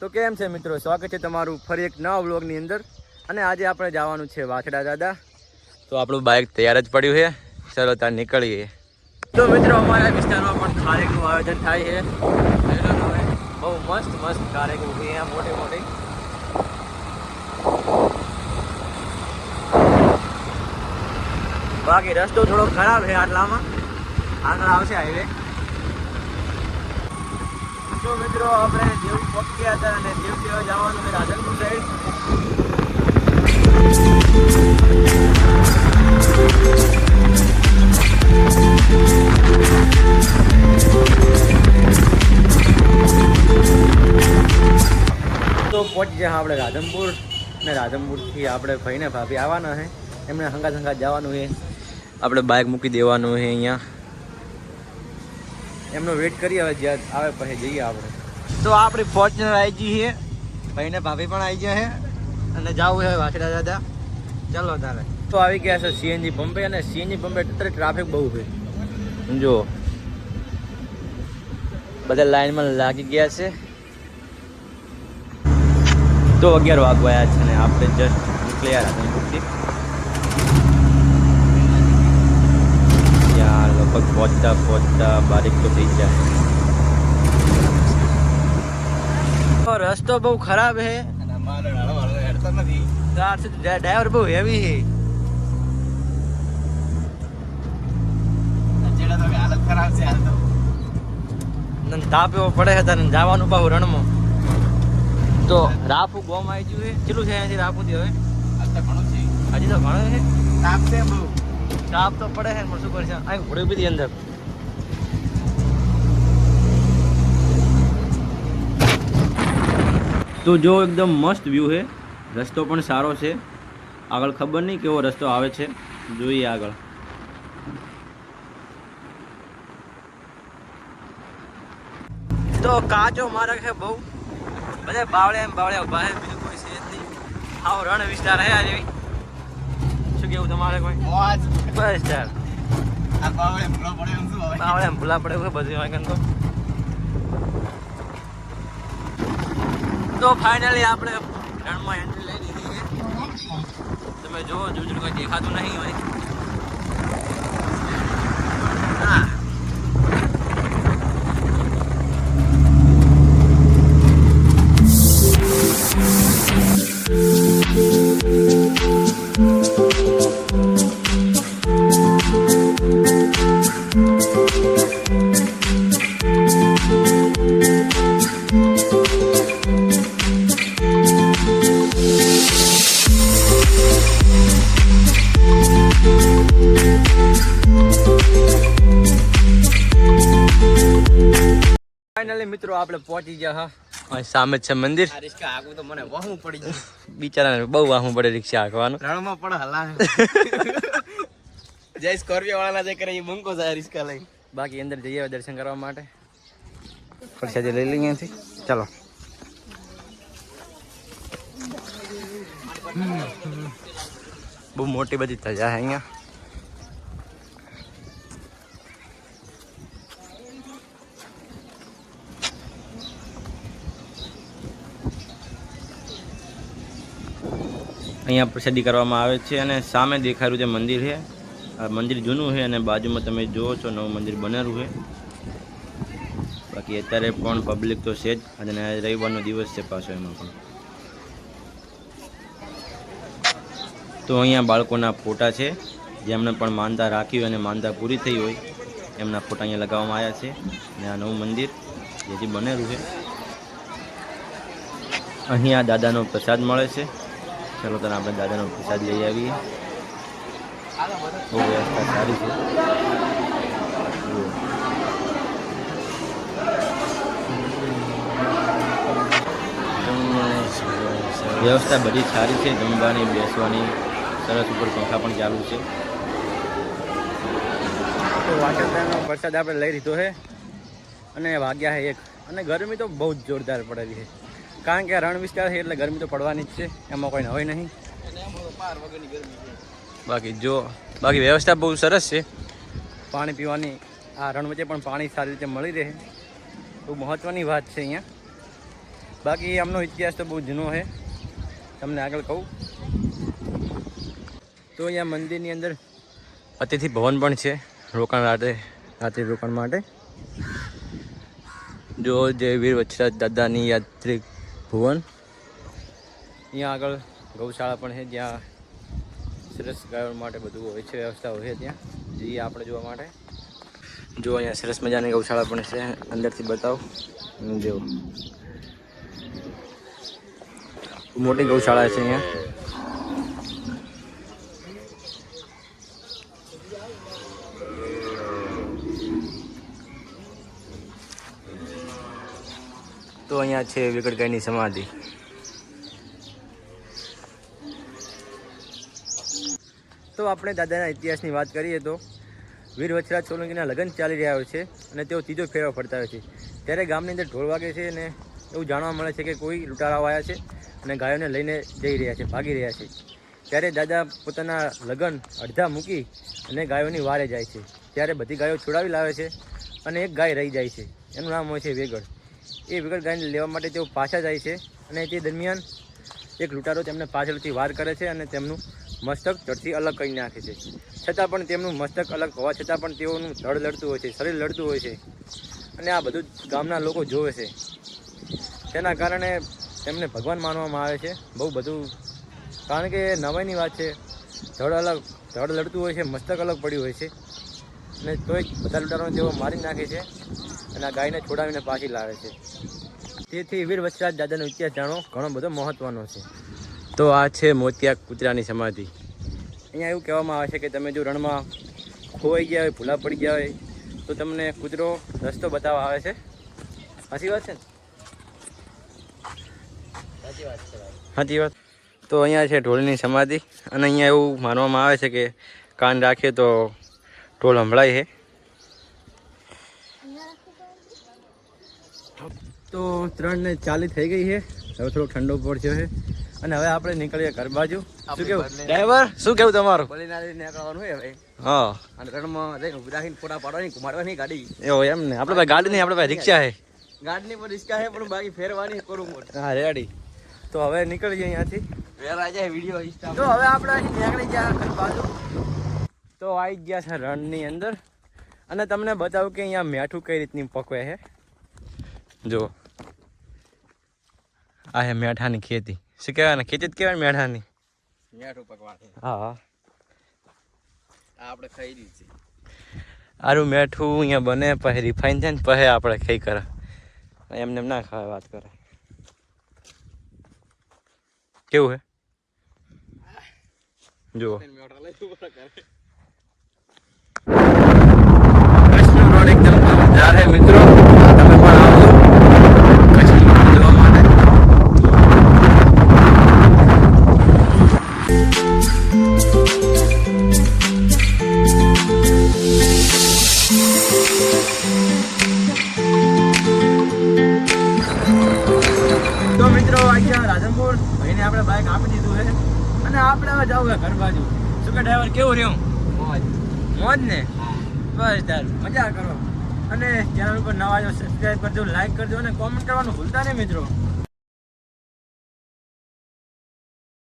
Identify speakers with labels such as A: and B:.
A: તો કેમ છે મિત્રો? સ્વાગત છે તમારું ફરી એક નવા વ્લોગની અંદર. અને આજે આપણે જવાનું છે વાછડા દાદા. તો આપણું બાઇક તૈયાર જ પડ્યું છે. ચલો ત્યાં નીકળીએ. તો મિત્રો, અમારા વિસ્તારમાં પણ કાર્યક્રમનું આયોજન થાય છે. બહુ મસ્ત મસ્ત કાર્યક્રમ છે અહીંયા મોટી મોટી. બાકી રસ્તો થોડો ખરાબ છે આટલામાં. આગળ આવશે હાઈવે તો મિત્રો આપણે દેવ પહોંચ્યા હતા અને દેવ કેવા જવાનું છે રાધનપુર સાઈડ. તો પહોંચી જ્યાં આપણે રાધનપુર ને રાધનપુરથી આપણે ભાઈને ભાભી આવવાના છે. એમને હંગાત હંગાત જવાનું છે. આપણે બાઇક મૂકી દેવાનું છે અહીંયા. એમનો વેટ કરીએ હવે જ્યાં આવે પછી જઈએ આપણે. તો આપણી ફોર્ચ્યુનર આવી ગઈ છે. ભાઈને ભાભી પણ આવી ગયા છે. અને જવું છે વાછડા દાદા. ચાલો તારે. તો આવી ગયા છે સીએનજી પંપે અને સીએનજી પંપે અત્યારે ટ્રાફિક બહુ છે. જો. બધા લાઈનમાં લાગી ગયા છે. તો અગિયાર વાગવા આવ્યા છે ને આપણે જસ્ટ નીકળ્યા રાધનપુરથી ત્યાં લગભગ પહોંચતા પહોંચતા બારીક તો થઈ જાય રસ્તો બહુ ખરાબ છે ડ્રાઈવર બહુ હેવી હે ને તાપ એવો પડે છે તને જવાનું બહુ રણમાં તો રાફુ ગોમ આવી ગયું છે કેટલું છે અહીંયાથી રાફુથી હવે હજી તો ઘણું છે તાપ તો પડે છે પણ શું કરશે? અહીં ઘોડી બધી અંદર. તો જો એકદમ મસ્ત વ્યૂ છે. રસ્તો પણ સારો છે. આગળ ખબર નહીં કેવો રસ્તો આવે છે. જોઈએ આગળ. તો કાચો માર્ગ છે બહુ. બધા બાવળે એમ બાવળે ઊભા છે બીજું કોઈ છે જ નહીં. આવો રણ વિસ્તાર છે આજે શું કેવું તમારે કોઈ? બસ ચાલ. આવડે એમ ભૂલા પડે બધું વાંકન તો? તો ફાઇનલી આપણે રણમાં એન્ટ્રી લઈ લીધી છે. તમે જુઓ જુજુ કોઈ દેખાતું નહીં હોય. હા. ફાઇનલી મિત્રો આપણે પહોંચી ગયા હા. સામે જ છે મંદિર.
B: તો મને વહું પડી ગયું.
A: બિચારાને બહુ વાહવું પડે રિક્ષા હાંકવાનું.
B: રણમાં પણ હલા. જય સ્કોર્પિયો વાળા જે કરે એ બંકો જાય રિક્ષા લઈ
A: બાકી અંદર જઈએ દર્શન કરવા માટે. પ્રસાદી લઈ લઈએ અહીંયાથી ચાલો. બહુ મોટી બધી ધજા છે અહીંયા. અહીંયા પ્રસાદી કરવામાં આવે છે અને સામે દેખાયું જે મંદિર છે. આ મંદિર જૂનું છે અને બાજુમાં તમે જુઓ છો નવું મંદિર બનેલું છે. બાકી અત્યારે પણ પબ્લિક તો છે જ અને રવિવારનો દિવસ છે પાછો એમાં પણ. તો અહીંયા બાળકોના ફોટા છે. જેમણે પણ માનતા રાખી હોય અને માનતા પૂરી થઈ હોય, એમના ફોટા અહીંયા લગાવવામાં આવ્યા છે. અને આ નવું મંદિર જેથી બનેલું છે. અહીંયા દાદાનો પ્રસાદ મળે છે. ચાલો તને આપણે દાદાનો પ્રસાદ લઈ આવીએ. બહુ વ્યવસ્થા સારી છે. વ્યવસ્થા બધી સારી છે. જમવાની, બેસવાની, સરસ ઉપર પંખા પણ ચાલુ છે. વાસણનો વરસાદ આપણે લઈ લીધો છે. અને વાગ્યા છે એક. અને ગરમી તો બહુ જ જોરદાર પડેલી છે. કારણ કે રણ વિસ્તાર છે એટલે ગરમી તો પડવાની જ છે. એમાં કોઈ હોય નહીં. બાકી જો બાકી વ્યવસ્થા બહુ સરસ છે. પાણી પીવાની આ રણ વચ્ચે પણ પાણી સારી રીતે મળી રહે. બહુ મહત્ત્વની વાત છે અહીંયા. બાકી આમનો ઇતિહાસ તો બહુ જૂનો છે. તમને આગળ કહું. તો અહીંયા મંદિરની અંદર અતિથિ ભવન પણ છે. રોકાણ રાતે રાત્રિ રોકાણ માટે. જો જે વીર વચ્છરાજ દાદાની યાત્રિક ભુવન? અહીંયા આગળ ગૌશાળા પણ છે, જ્યાં સરસ ગાયો માટે બધું હોય છે, વ્યવસ્થા હોય છે ત્યાં. જઈએ આપણે જોવા માટે. જો અહીંયા સરસ મજાની ગૌશાળા પણ છે, અંદરથી બતાવો. જો. મોટી ગૌશાળા છે અહીંયા તો અહીંયા છે વિકટકાયની સમાધિ. તો આપણે દાદાના ઇતિહાસની વાત કરીએ તો વીર વચરાજ સોલંકીના લગ્ન ચાલી રહ્યા હોય છે અને તેઓ ત્રીજો ફેરો ફરતા હોય છે. ત્યારે ગામની અંદર ઢોળ વાગે છે અને એવું જાણવા મળે છે કે કોઈ લૂંટારાઓ આવ્યા છે અને ગાયોને લઈને જઈ રહ્યા છે, ભાગી રહ્યા છે. ત્યારે દાદા પોતાના લગ્ન અડધા મૂકી અને ગાયોની વારે જાય છે. ત્યારે બધી ગાયો છોડાવી લાવે છે અને એક ગાય રહી જાય છે. એનું નામ હોય છે વેગળ. એ વિગત ગાયને લેવા માટે તેઓ પાછા જાય છે અને તે દરમિયાન એક લૂંટારો તેમને પાછળથી વાર કરે છે અને તેમનું મસ્તક જડથી અલગ કરી નાખે છે. છતાં પણ તેમનું મસ્તક અલગ હોવા છતાં પણ તેઓનું ધડ લડતું હોય છે, શરીર લડતું હોય છે અને આ બધું ગામના લોકો જોવે છે. તેના કારણે તેમને ભગવાન માનવામાં આવે છે, બહુ બધું. કારણ કે નવાઈની વાત છે ધડ અલગ ધડ લડતું હોય છે, મસ્તક અલગ પડ્યું હોય છે અને તોય બધા લૂંટારોને તેઓ મારી નાખે છે. અને આ ગાયને છોડાવીને પાછી લાવે છે. તેથી વીર વચરાજ દાદાનો ઇતિહાસ જાણો, ઘણો બધો મહત્વનો છે. તો આ છે મોતિયા કૂતરાની સમાધિ. અહીંયા એવું કહેવામાં આવે છે કે તમે જો રણમાં ખોવાઈ ગયા હોય, ભૂલા પડી ગયા હોય, તો તમને કૂતરો રસ્તો બતાવવા આવે છે. સાચી વાત છે ને? સાચી વાત તો અહીંયા છે ઢોલની સમાધિ, અને અહીંયા એવું માનવામાં આવે છે કે કાન રાખીએ તો ઢોલ સંભળાય છે. તો ત્રણ ને ચાલી થઈ ગઈ છે. હવે થોડો ઠંડો પડ્યો છે. અને હવે આપણે નીકળીએ ઘર બાજુ. શું કેવું? ડ્રાઈવર શું કેવું તમારું?
B: બલીના નીકળવાનું હોય હવે.
A: હા.
B: અને રણમાં જઈને રાખીને ફોટા પાડવાની ઘુમાડવાની ગાડી.
A: એવો એમ ને. આપણે ભાઈ ગાડી નહીં આપણે ભાઈ રિક્ષા છે.
B: ગાડીની પણ રિક્ષા છે પણ બાકી ફેરવાની કરું મોટ
A: હા રેડી. તો હવે નીકળી જઈએ અહીંયાથી.
B: ફેરા જાય વીડિયો ઇન્સ્ટા
A: તો હવે આપણે અહીં નીકળી ગયા ઘર બાજુ. તો આવી ગયા છે રણની અંદર. અને તમને બતાવું કે અહીંયા મેઠું કઈ રીતની પકવે છે. જો. આ છે મેઠાની ખેતી. શું કહેવાય ને? ખેતી જ કહેવાય મેઠાની
B: મેઠું પકવાનું
A: હા. હા
B: આપણે ખાઈ લીધી
A: આરું મેઠું અહીંયા બને પછી રિફાઈન થાય ને પછી આપણે ખાઈ કરે. એમને એમ ના ખાવા વાત કરે. કેવું હે? જુઓ. ભાઈને આપણે બાઇક આપી દીધું છે. અને આપણે હવે જવું છે ઘર બાજુ. શું કે ડ્રાઈવર કેવું રહ્યું?
B: મોજ.
A: મોજ ને? બસ તાર. મજા કરો. અને ચેનલ ઉપર નવા જો સબસ્ક્રાઈબ કરજો લાઈક કરજો અને કોમેન્ટ કરવાનું ભૂલતા નહીં મિત્રો.